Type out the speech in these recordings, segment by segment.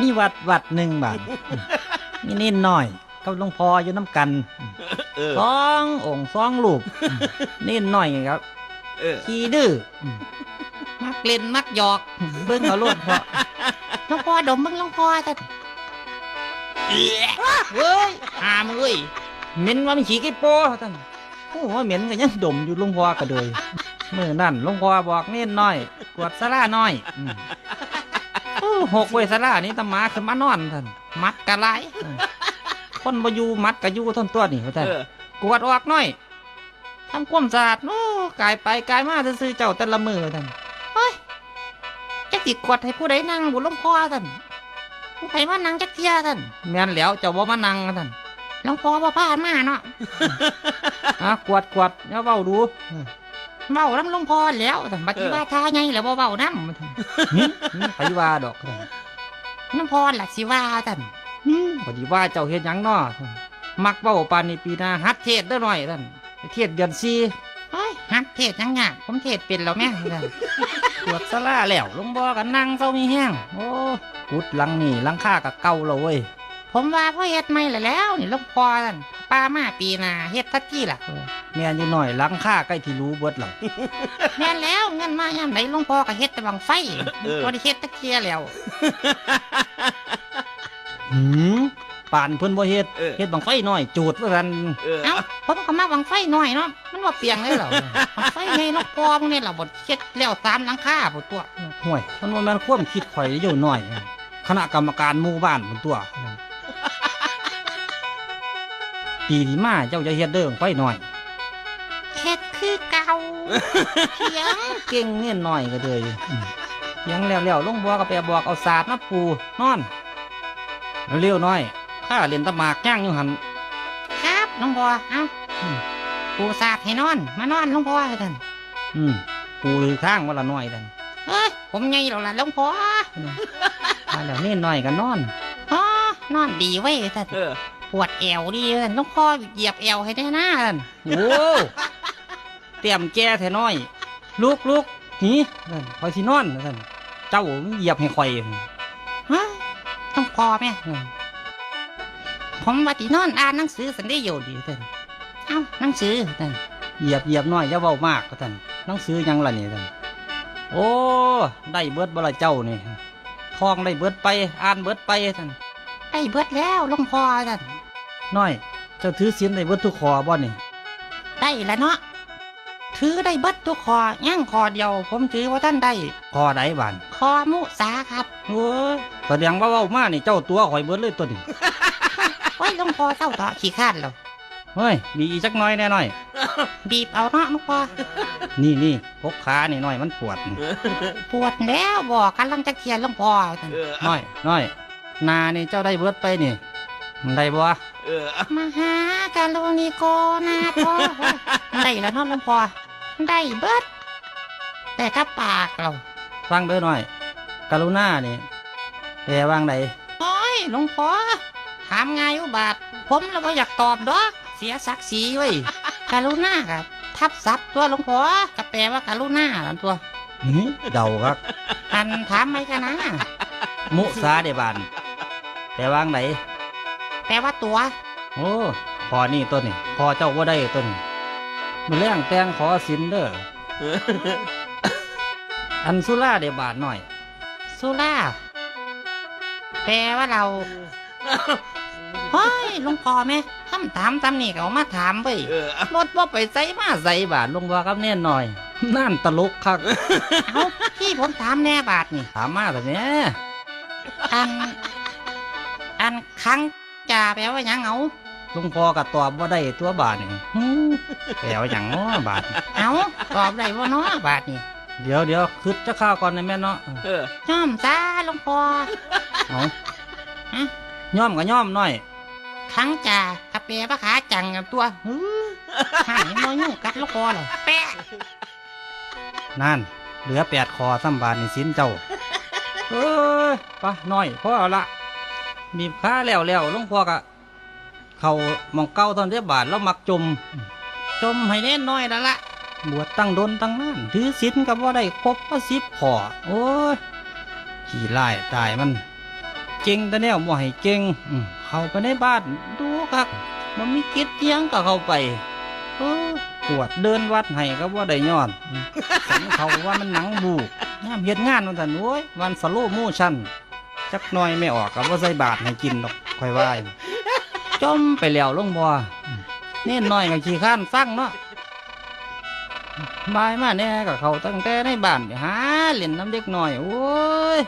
มีวัดวัดหนึ่งบาทมีนิดหน่อยกับหลวงพ่ออยู่น้ำกันเออสององค์สองรูปนิดหน่อยครับเออขี้ดื้อมักเล่นมักหยอก เบิ่งเอาโลดเพราะหลวงพ่อดมมึงหลวงพ่อแต่เว้ยหามเอ้ยเหม็นว่ามันขี้กี่โป้ท่านโอ้ว่าเหม็นก็ยังดมอยู่หลวงพ่อก็เลยเมื่อนั่นหลวงพ่อบอกนิดหน่อย กวดสลาน้อยอืมโอ้ หกเวยสลานี่ตำหมาขึ้นมานอนท่านมัดกะไรคนบ่อยู่มัดกะอยู่ท่านตัวนี่ท่านเออกวดออกหน่อยทำความสะอาดโอ้กายไปกายมาซื่อๆเจ้าแต่ละมือท่านจะติดกวดให้ผู้ใดนั่งบุญหลวงพ่อท่านผู้ใครมานั่งจักเทียท่านแม่นแล้วเจ้าบ่มานั่งท่านหลวงพ่อบ่พามาเนาะอะกวดกวดอย่าเว้าดู เว้าน้ำหลวงพ่อแล้วท่านบัดนี้ว่าท่าไงแล้วบ่เว้าน้ำท่านหึหึไผว่าดอกท่านน้ำพ่อล่ะสิว่าท่านหึพอดีว่าเจ้าเฮ็ดหยังน้อท่านมักเว้าปานนี้ปีหน้าฮัดเทศเด้อหน่อยท่านไปเทศเดือนสี่เฮ้ยฮักเทศยังยากผมเทศเป็นแล้วแม่ท่านกวดสลาแล้วลงบ่กันนั่งเฝ้ามีแห้งโอ้กุดหลังนี่หลังคาก็เก่าแล้วเว้ย ผมว่าพ่อเฮ็ดไม่ละแล้วนี่หลวงพ่อท่านป้ามาปีหน้าเฮ็ดทักทีล่ะ แม่นอยู่หน่อยหลังคาใกล้ที่รู้เบิดแล้วแม่นแล้วเงินมายามใดหลวงพ่อก็เฮ็ดแต่บังไฟบ่ได้เฮ็ดตะเกียแล้วหืมป่านเพิ่นบ่เฮ็ดเออเฮ็ดบังไฟน้อยจูดว่าซั่นเออเอ้าผมก็มาบังไฟหน่อยเนาะมันว่าเปียงเลยเหรอบังไฟในหลวงพ่อพวกนี้ล่ะบ่เฮ็ดแล้วตามหลังคาบ่ตัวห่วยมันว่าแม่นความคิดข่อยอยู่หน่อยคณะกรรมการหมู่บ้านมันตัว ปีที่มาเจ้าจะเฮ็ดเด้อบั้งไฟน้อยเฮ็ดคือเก่าเถียงเก่งเงี้ยน้อยก็เลยอืมยังแล้วแล้วลงบัวก็ไปบอกเอาศาสตร์มาปูนอนเร็วๆหน่อยข้าเล่นตะหมากย่างอยู่หันครับหลวงพ่อเอ้าอืมปูสาดให้นอน มานอนหลวงพ่อท่านอืมปูถือข้างวันละน้อยดันเอ้ยผมใหญ่แล้วล่ะหลวงพ่อมาแล้วนี่น้อยก็นอนอ๋อนอนดีเว้ยท่านเออป วดแอวดีท่านหลวงพ่อเหยียบแอวให้ได้หน้าท่านโอ้เตรียมแก่แท้น้อย ลูกลูกหนีนั่นคอยสินอนนั่นเจ้าเหยียบให้ข่อยเฮ้ยหลวงพ่อแม่อืมผมว่าที่นอนอ่านหนังสือสันได้อยู่ดีท่านเอ้าหนังสือท่านเหยียบเหยียบน้อยอย่าเว้ามากก็ท่านหนังสือหยังล่ะนี่ท่านโอ้ ได้เบิดบ่ละเจ้านี่ทองได้เบิดไป อ่านเบิดไปท่านได้เบิดแล้วหลวงพ่อท่าน น้อย เจ้าถือศีลได้เบิดทุกขอบ่นี่ ได้แล้วเนาะถือได้เบิดทุกคอย่างคอเดียว ผมถือว่าท่านได้ขอใดบานคอมุสาครับโอ้ยแสดงว่าเว้ามานี่เจ้าตัวข่อยเบิดเลยตัวนี้ไว้หลวงพ่อเศร้าต่อขี้ข้านแล้วเฮ้ยมีอีกจักหน้อยแน่น้อย บีบเอาเนาะหลวงพ่อนี่นี่พกขานี่น้อยมันปวดนี่ปวดแล้วบอกกันลังจะเทียนหลวงพ่อท่านเออน้อยน้อยนานี่เจ้าได้เบิดไปนี่มันได้บ่ เออมหาการุณิโกนาโทได้แล้วเนาะหลวงพ่อได้เบิด แต่ถ้าปากเรา ฟังเด้อน้อยกรุณานี่แปลว่างใดโอ้ยหลวงพ่อถามไงอุบาท ผมเราไม่อยากตอบดอก เสียศักดิ์ศรีเว้ยการุณากับทับศัพท์ตัวหลวงพ่อก็แปลว่าการุณาลันตัวหึเดาครับอันถามไหมกันนะ มุสาเดบานแปลว่างใด แปลว่าตัว โอ้พอนี่ตัวนี่พอเจ้าว่าได้ตัวนี่มันแรงแต่งขอสินเด้อ อันสุราเดบานหน่อย สุราแปลว่าเราเฮ้ยหลวงพ่อแม่คำถามตำนี่ก็เอามาถามเว้ยเออรถว่าไปใส่มาใส่บาทลงว่ากับแน่นหน่อยนั่นตลกคักเอาพี่ผมถามแน่บาทนี่ถามมาแต่เนี้ยอัน อันครั้ง จ่าแปลว่าหยังเอาลุงพ่อก็ตอบว่าได้ตัวบาทนี่หืมแปลว่าอย่างง้อบาทเอาตอบได้ว่าเนาะบาทนี่เดี๋ยวเดี๋ยวคืดจะข้าวก่อนนะแม่เนาะเออ ย่อมจ้าหลวงพ่อเอาฮะย่อมก็ย่อมหน่อยครั้งจ่าขับแปลว่าขาจังกับตัวหือหายน้อยยุ่งกัดหลวงพ่อเหรอแปะนั่น เหลือแปดคอซ้ำบาทนี่สินเจ้า เอ้ยปะน้อยพ่อเอาละ บีบขาแล้วแล้วลุงพ่อก็เขามองเก้าตอนเรียบบาทแล้วมักจม จมให้แน่น้อยแล้วละบวชตั้งดนตั้งนั่นถือศีลกับว่าได้ครบว่าสิบขอโอ้ยขี่ไล่ตายมัน เก่งแต่แนวบ่ให้เก่งเข้าไปในบ้านดูคักมันมีกิจเจียงก็เข้าไปเออปวดเดินวัดให้ก็บ่าได้ย้อนสันเขาว่ามันหนังบูกยามเฮ็ดงานวันท่นโอ้ยวันสโลโมชั่น จักหน่อยไม่ออกก็บ่ใส่บาทให้กินดอกค่อยว่ายจมไปแล้วลงบ่อเน่นน้อยก็ขี้ข้านฟังเนาะบายมาแน่กับเขาตั้งแต่ในบ้านไปหาเล่นน้ำเด็กหน่อยโอ้ย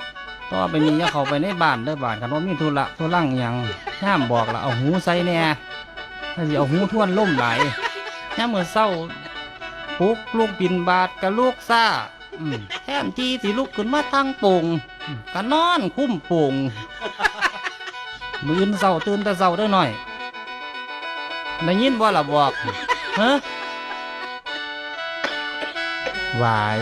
ต่อไปนี้อย่าเขาไปในบ้านเด้บ้านกันว่ามีธุระธุรังยังห้ามบอกละเอาหูใส่แน่ถ้าสิเอาหูท่วนล่มไหลายย่ามมือเศร้าปลุกลูกบินบาทกับลูกซ่า แทนที่สิลุกขึ้นมาทางโป่งอืมก็นอนคุ้มโป่งมืออื่นเศร้าตื่นแต่เศร้าเด้อหน่อยได้ยินบ่ล่ะบอกฮะหวาย